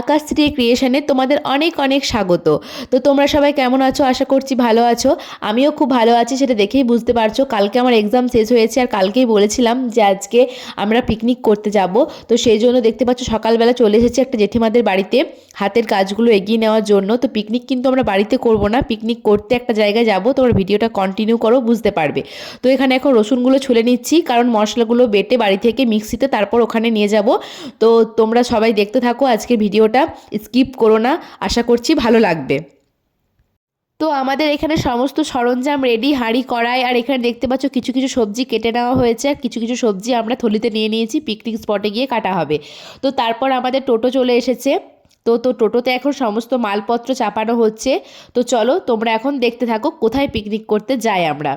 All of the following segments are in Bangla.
আকাশ থ্রি ক্রিয়েশনে তোমাদের অনেক অনেক স্বাগত। তো তোমরা সবাই কেমন আছো? আশা করছি ভালো আছো। আমিও খুব ভালো আছি, সেটা দেখেই বুঝতে পারছ। কালকে আমার এক্সাম শেষ হয়েছে আর কালকেই বলেছিলাম যে আজকে আমরা পিকনিক করতে যাব। তো সেই জন্য দেখতে পাচ্ছ সকালবেলা চলে এসেছি একটা জেঠিমাদের বাড়িতে হাতের কাজগুলো এগিয়ে নেওয়ার জন্য। তো পিকনিক কিন্তু আমরা বাড়িতে করব না। পিকনিক করতে একটা জায়গায় যাব, তোমরা ভিডিওটা কন্টিনিউ করো, বুঝতে পারবে। তো এখানে এখন রসুনগুলো ছুলে নিচ্ছি, কারণ মশলাগুলো বেটে বাড়ি থেকে মিক্সিতে তারপর ওখানে নিয়ে যাব। তো তোমরা সবাই দেখতে থাকো আজকের ভিডিওটা স্কিপ করো না, আশা করছি ভালো লাগবে। তো আমাদের এখানে সমস্ত সরঞ্জাম রেডি হাঁড়ি, কড়াই, আর এখানে দেখতে পাচ্ছ কিছু কিছু সবজি কেটে নেওয়া হয়েছে, আর কিছু কিছু সবজি আমরা থলিতে নিয়ে নিয়েছি পিকনিক স্পটে গিয়ে কাটা হবে। তো তারপর আমাদের টোটো চলে এসেছে। তো তো টোটোতে এখন সমস্ত মালপত্র চাপানো হচ্ছে। তো চলো তোমরা এখন দেখতে থাকো কোথায় পিকনিক করতে যাই আমরা।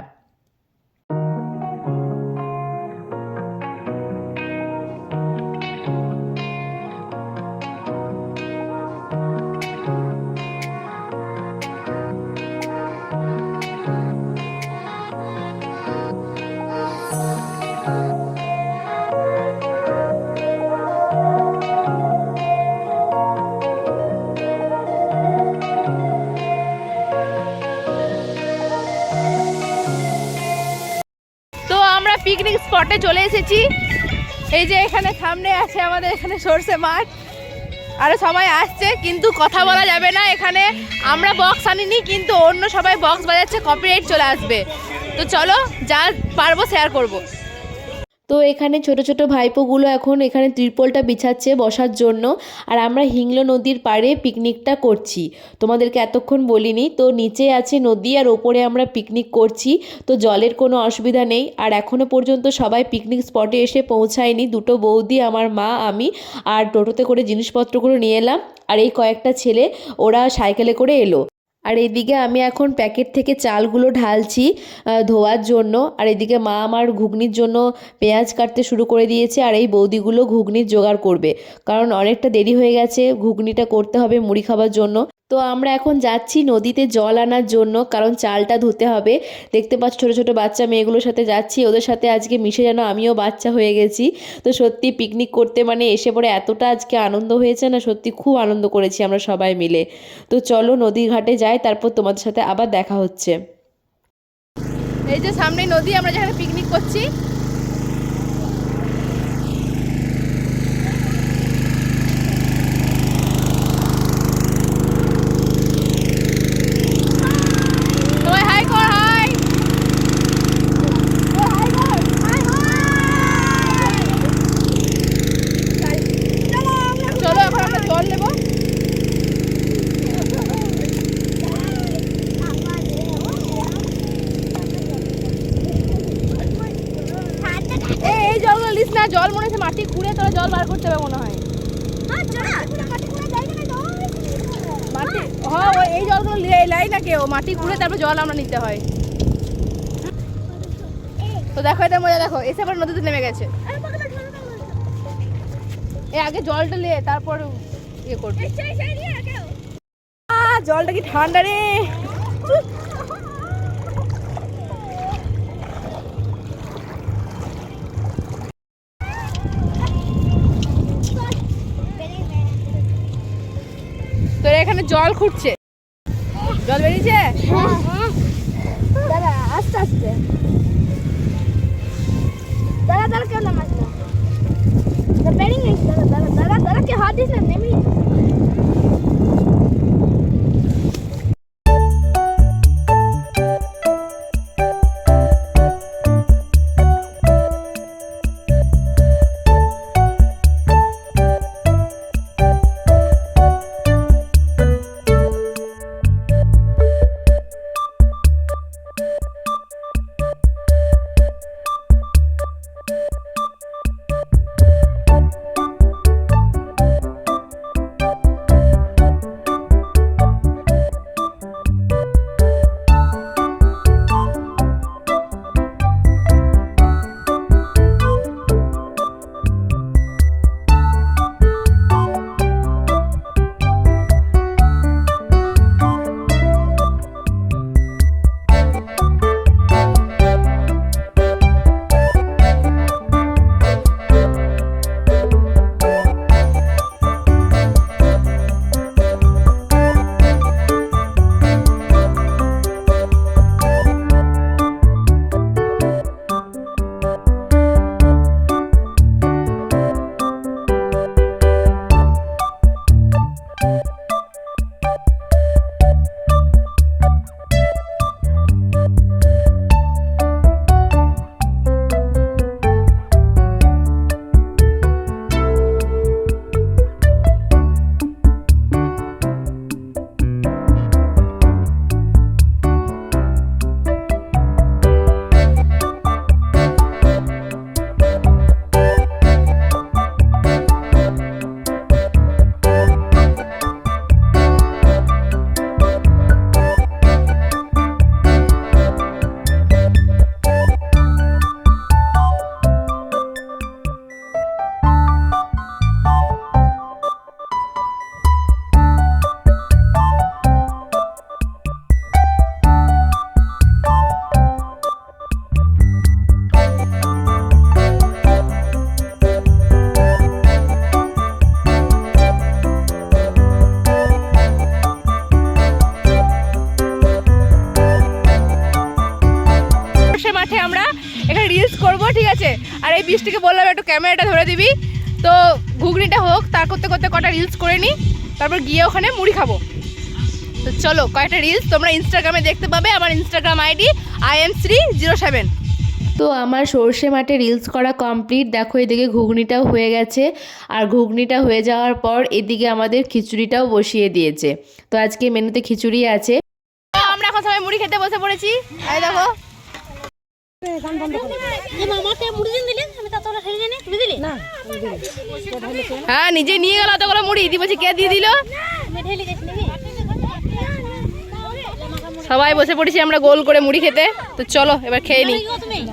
এসেছি। এই যে এখানে সামনে আছে আমাদের এখানে সর্ষে মাঠ আরও সবাই আসছে, কিন্তু কথা বলা যাবে না এখানে। আমরা বক্স আনিনি, কিন্তু অন্য সবাই বক্স বাজাচ্ছে কপিরাইট চলে আসবে। তো চলো, যা পারব শেয়ার করব। তো এখানে ছোট ছোট ভাইপোগুলো এখন এখানে ত্রিপলটা বিছাচ্ছে বসার জন্য। আর আমরা হিংলো নদীর পাড়ে পিকনিকটা করছি। তোমাদেরকে এতক্ষণ বলিনি, তো নিচে আছে নদী আর ওপরে আমরা পিকনিক করছি। তো জলের কোনো অসুবিধা নেই। আর এখনও পর্যন্ত সবাই পিকনিক স্পটে এসে পৌঁছায়নি। দুটো বৌদি, আমার মা, আমি আর টোটোতে করে জিনিসপত্রগুলো নিয়ে এলাম। আর এই কয়েকটা ছেলে, ওরা সাইকেলে করে এলো। আর এদিকে আমি এখন প্যাকেট থেকে চালগুলো ঢালছি ধোয়ার জন্য। আর এদিকে মা আমার ঘুগনির জন্য পেঁয়াজ কাটতে শুরু করে দিয়েছে আর এই বৌদিগুলো ঘুগনির জোগাড় করবে। কারণ অনেকটা দেরি হয়ে গেছে, ঘুগনিটা করতে হবে মুড়ি খাবার জন্য। তো আমরা এখন যাচ্ছি নদীতে জল আনার জন্য, কারণ চালটা ধুতে হবে। দেখতে পাচ্ছ ছোটো ছোটো বাচ্চা মেয়েগুলোর সাথে যাচ্ছি, ওদের সাথে আজকে মিশে যেন আমিও বাচ্চা হয়ে গেছি। তো সত্যি পিকনিক করতে মানে এসে পরে এতটা আজকে আনন্দ হয়েছে না, সত্যি খুব আনন্দ করেছি আমরা সবাই মিলে। তো চলো নদীর ঘাটে যাই, তারপর তোমাদের সাথে আবার দেখা হচ্ছে। এই যে সামনে নদী, আমরা যেখানে পিকনিক করছি সবাই হাই কর হাই চলো এখন আমরা জল নেব এই জলগুলো লিস না জল মনে হচ্ছে মাটি খুঁড়ে তোরা জল বার করতে হবে মনে হয়। মাটি হ্যাঁ এই জলগুলো লাই না কেউ মাটি খুঁড়ে তারপর জল আমরা নিতে হয়। তো দেখো এটা মজা দেখো এসে আবার নদীতে নেমে গেছে। এই আগে জলটা নিয়ে তারপর ইয়ে করবে। জলটা কি ঠান্ডা রে? এখানে জল খুঁটছে জল বেরিয়েছে? দাদা আস্তে আস্তে। দাদা দাদা কেউ নামাজ না বেরিং দাদা দাদা দাদা দাঁড়া কে হাত দিস না নেমি ঠিক আছে? আর এই বৃষ্টিকে বললাম একটু ক্যামেরাটা ধরে দিবি। তো ঘুগনিটা হোক তার করতে করতে কটা রিলস করে নিই তারপর গিয়ে ওখানে মুড়ি খাব। তো চলো কয়েকটা রিলস তোমরা ইনস্টাগ্রামে দেখতে পাবে। আমার Instagram ID I am Shree zero seven তো আমার সর্ষে মাঠে রিলস করা কমপ্লিট দেখো এদিকে ঘুগনিটাও হয়ে গেছে। আর ঘুগনিটা হয়ে যাওয়ার পর এদিকে আমাদের খিচুড়িটাও বসিয়ে দিয়েছে। তো আজকে মেনুতে খিচুড়ি আছে। আমরা এখন সবাই মুড়ি খেতে বসে পড়েছি। দেখো। হ্যাঁ নিজে নিয়ে গেল তো মুড়ি। দি বলছি, কে দিয়ে দিল? সবাই বসে পড়েছি আমরা গোল করে মুড়ি খেতে। তো চলো, এবার খেয়ে নি। চল নিই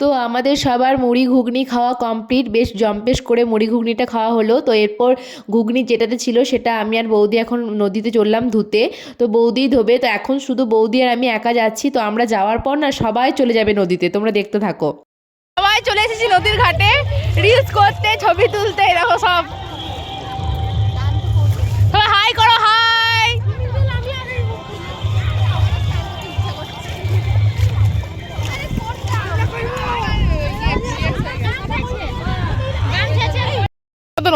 তো আমাদের সবার মুড়ি ঘুগনি খাওয়া কমপ্লিট। বেশ জম্পেশ করে মুড়ি ঘুগনিটা খাওয়া হলো। তো এরপর ঘুগনি যেটাতে ছিল সেটা আমি আর বৌদি এখন নদীতে চললাম ধুতে। তো বৌদি ধোবে। তো এখন শুধু বৌদি আর আমি একা যাচ্ছি। তো আমরা যাওয়ার পর না সবাই চলে যাবে নদীতে। তোমরা দেখতে থাকো। সবাই চলে এসেছি নদীর ঘাটে। রিলস করতে, ছবি তুলতে এরকম সব। হাই করো হাই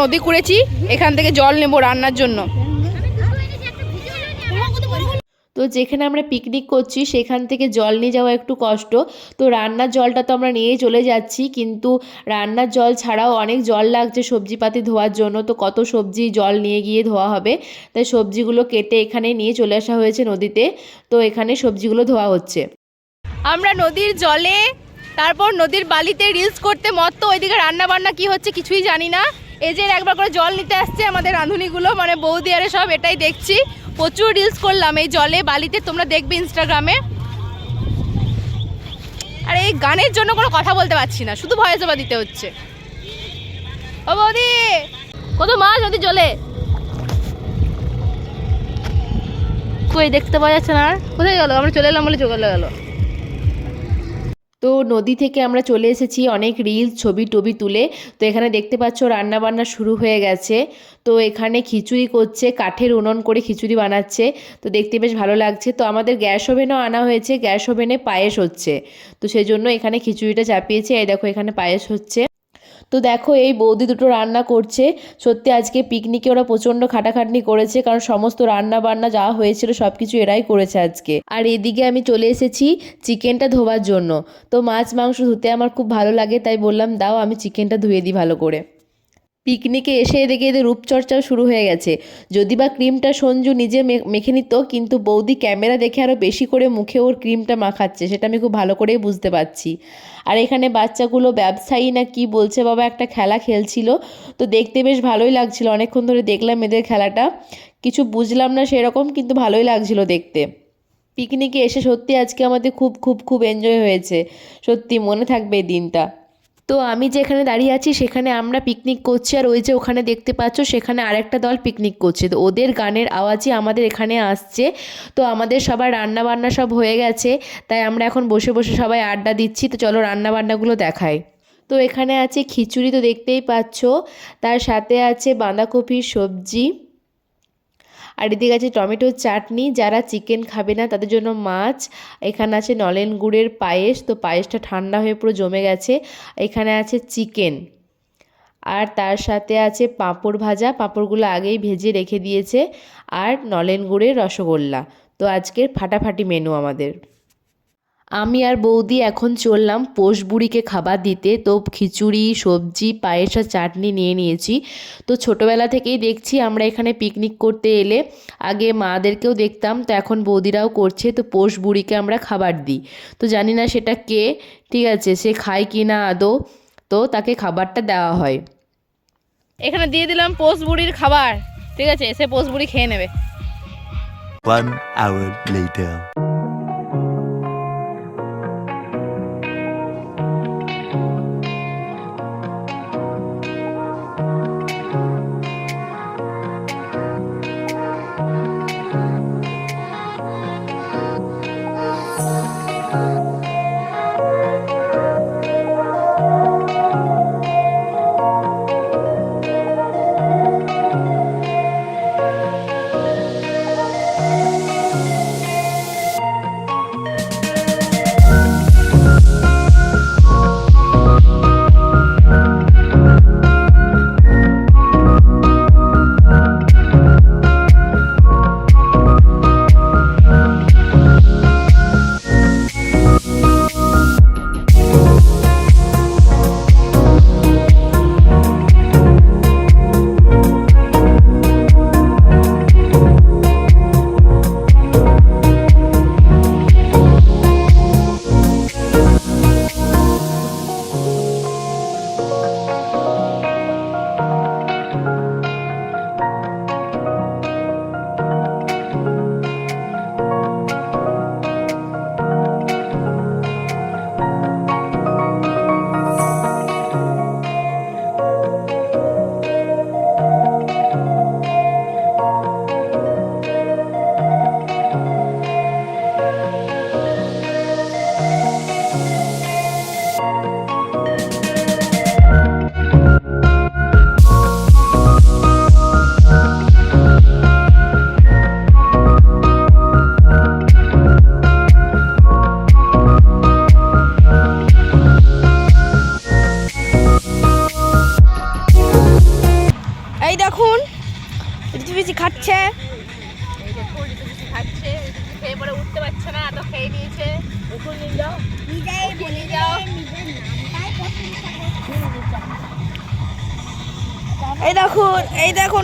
নদী কুড়েছি এখান থেকে জল নেব রান্নার জন্য। তো যেখানে আমরা পিকনিক করছি, সেখান থেকে জল নিয়ে যাওয়া একটু কষ্ট। তো রান্নার জলটা তো আমরা নিয়েই চলে যাচ্ছি, কিন্তু রান্নার জল ছাড়াও অনেক জল লাগছে সবজিপাতি ধোয়ার জন্য। তো কত সবজি জল নিয়ে গিয়ে ধোয়া হবে? তাই সবজিগুলো কেটে এখানে নিয়ে চলে আসা হয়েছে নদীতে। তো এখানে সবজিগুলো ধোয়া হচ্ছে। আমরা নদীর জলে, তারপর নদীর বালিতে রিলস করতে মত্ত। ওইদিকে রান্না বান্না কি হচ্ছে কিছুই জানি না। এই যে একবার করে জল নিতে আসছে আমাদের রাঁধুনিগুলো মানে বৌদি আরে সব এটাই দেখছি। প্রচুর রিলস করলাম, এই জলে বালিতে তোমরা দেখবে ইনস্টাগ্রামে আর এই গানের জন্য কোনো কথা বলতে পারছি না, শুধু ভয়েস ওভার দিতে হচ্ছে। ও বৌদি, কত মাছ নদী জলে? কই দেখতে পাওয়া যাচ্ছে না আর? কোথায় গেল? আমরা চলে এলাম বলে চলে গেল। তো নদী থেকে আমরা চলে এসেছি, অনেক রিলস ছবি টবি তুলে। তো এখানে দেখতে পাচ্ছ রান্না বান্না শুরু হয়ে গেছে। তো এখানে খিচুড়ি করছে, কাঠের উনন করে খিচুড়ি বানাচ্ছে। তো দেখতে বেশ ভালো লাগছে। তো আমাদের গ্যাস ওভেনও আনা হয়েছে, গ্যাস ওভেনে পায়েস হচ্ছে। তো সেই জন্য এখানে খিচুড়িটা চাপিয়েছে। এই দেখো এখানে পায়েস হচ্ছে। তো দেখো, এই বৌদি দুটো রান্না করছে। সত্যি আজকে পিকনিকে ওরা প্রচণ্ড খাটাখাটনি করেছে, কারণ সমস্ত রান্না বান্না যা হয়েছিল সব কিছু এরাই করেছে আজকে। আর এদিকে আমি চলে এসেছি চিকেনটা ধোবার জন্য। তো মাছ, মাংস ধুতে আমার খুব ভালো লাগে, তাই বললাম, দাও, আমি চিকেনটা ধুয়ে দিই ভালো করে। পিকনিকে এসে দেখে এদের রূপচর্চাও শুরু হয়ে গেছে। যদি বা ক্রিমটা সঞ্জু নিজে মেখে নিত, কিন্তু বৌদি ক্যামেরা দেখে আরও বেশি করে মুখে ওর ক্রিমটা মাখাচ্ছে, সেটা আমি খুব ভালো করেই বুঝতে পারছি। আর এখানে বাচ্চাগুলো ব্যবসায়ী না কি বলছে বাবা, একটা খেলা খেলছিল। তো দেখতে বেশ ভালোই লাগছিল, অনেকক্ষণ ধরে দেখলাম এদের খেলাটা। কিছু বুঝলাম না সেরকম, কিন্তু ভালোই লাগছিল দেখতে। পিকনিকে এসে সত্যি আজকে আমাদের খুব খুব খুব এনজয় হয়েছে। সত্যি মনে থাকবে এই দিনটা। তো আমি যেখানে দাঁড়িয়ে আছি, সেখানে আমরা পিকনিক করছি। আর ওই যে ওখানে দেখতে পাচ্ছ, সেখানে আরেকটা দল পিকনিক করছে। তো ওদের গানের আওয়াজই আমাদের এখানে আসছে। তো আমাদের সবার রান্না বান্না সব হয়ে গেছে। তাই আমরা এখন বসে বসে সবাই আড্ডা দিচ্ছি। তো চলো রান্না বান্নাগুলো দেখাই। তো এখানে আছে খিচুড়ি তো দেখতেই পাচ্ছ। তার সাথে আছে বাঁধাকপির সবজি। আর এদিকে আছে টমেটোর চাটনি, যারা চিকেন খাবে না তাদের জন্য মাছ। এখানে আছে নলেন গুড়ের পায়েস, তো পায়েসটা ঠান্ডা হয়ে পুরো জমে গেছে। এখানে আছে চিকেন। আর তার সাথে আছে পাঁপড় ভাজা, পাঁপড়গুলো আগেই ভেজে রেখে দিয়েছে। আর নলেন গুড়ের রসগোল্লা। তো আজকের ফাটাফাটি মেনু আমাদের। আমি আর বৌদি এখন চললাম পোষ বুড়িকে খাবার দিতে। তো খিচুড়ি, সবজি, পায়েস আর চাটনি নিয়ে নিয়েছি। তো ছোটোবেলা থেকেই দেখছি আমরা এখানে পিকনিক করতে এলে আগে মাদেরকেও দেখতাম, তো এখন বৌদিরাও করছে। তো পোষ বুড়িকে আমরা খাবার দিই। তো জানি না সেটা কে, ঠিক আছে, সে খায় কি না আদৌ। তো তাকে খাবারটা দেওয়া হয়। এখানে দিয়ে দিলাম পোষ বুড়ির খাবার, ঠিক আছে, এসে পোষ বুড়ি খেয়ে নেবে। One hour later.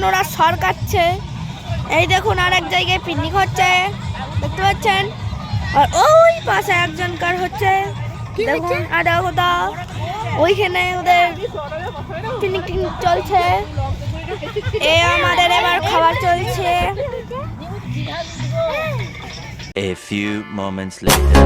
ওরা সর কাটছে। এই দেখুন আর এক জায়গায় পিকনিক হচ্ছে। দেখতে পাচ্ছেন? আর ওই পাশে একজন কার হচ্ছে? দেখুন আর দেখো তা ওইখানে ওদের পিকনিক টিকনিক চলছে। এ আমাদের এবার খাবার চলছে। A few moments later.